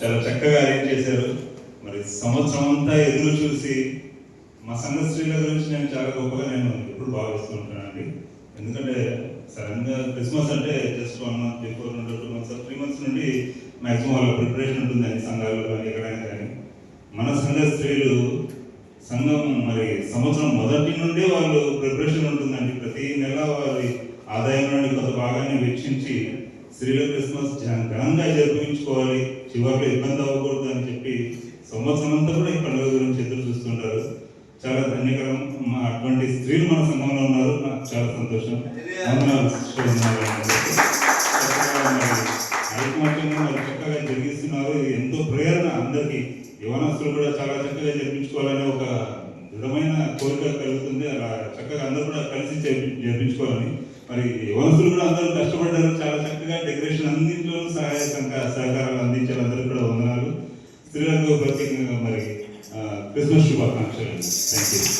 చాలా చక్కగా అరేంజ్ చేశారు. మరి సంవత్సరం అంతా ఎదురు చూసి మా సంఘ గురించి నేను చాలా గొప్పగా నేను ఎప్పుడు భావిస్తూ ఉంటానండి. ఎందుకంటే సడన్గా క్రిస్మస్ అంటే జస్ట్ వన్ మంత్ బిఫోర్ నుండి టూ మంత్స్ త్రీ మంత్స్ నుండి మాక్సిమం వాళ్ళ ప్రిపరేషన్ ఉంటుంది అన్ని సంఘాల్లో కానీ ఎక్కడైనా కానీ. మన సంఘ స్త్రీలు సంఘం మరి సంవత్సరం మొదటి నుండి వాళ్ళు ప్రిపరేషన్ ఉంటుందండి. ప్రతి నెల వారి ఆదాయం నుండి కొంత భాగాన్ని వెచ్చించి స్త్రీల క్రిస్మస్ ఘనంగా జరిపించుకోవాలి చివరిలో ఇబ్బంది అవ్వకూడదు అని చెప్పి సంవత్సరం అంతా కూడా ఈ పండుగ గురించి ఎదురు చూస్తుంటారు. చాలా ధన్యకరం. మా అటువంటి స్త్రీలు మన సంఘంలో ఉన్నారు. నాకు చాలా సంతోషం. చక్కగా ఐకమత్యంగా మరి చక్కగా జరిగిస్తున్నారు. ఇది ఎంతో ప్రేరణ అందరికీ. యువనస్తులు కూడా చాలా చక్కగా జరిపించుకోవాలని ఒక దృఢమైన కోరిక కలుగుతుంది. అలా చక్కగా అందరూ కూడా కలిసి జరిపించుకోవాలని. మరి యువనస్తులు కూడా అందరూ డెకరేషన్ అన్నింటిలో సహాయ సహకారాలు అందించారు అందరూ కూడా వందనాలు. శ్రీలంక ప్రత్యేకంగా మరి క్రిస్మస్ శుభాకాంక్షలు థ్యాంక్ యూ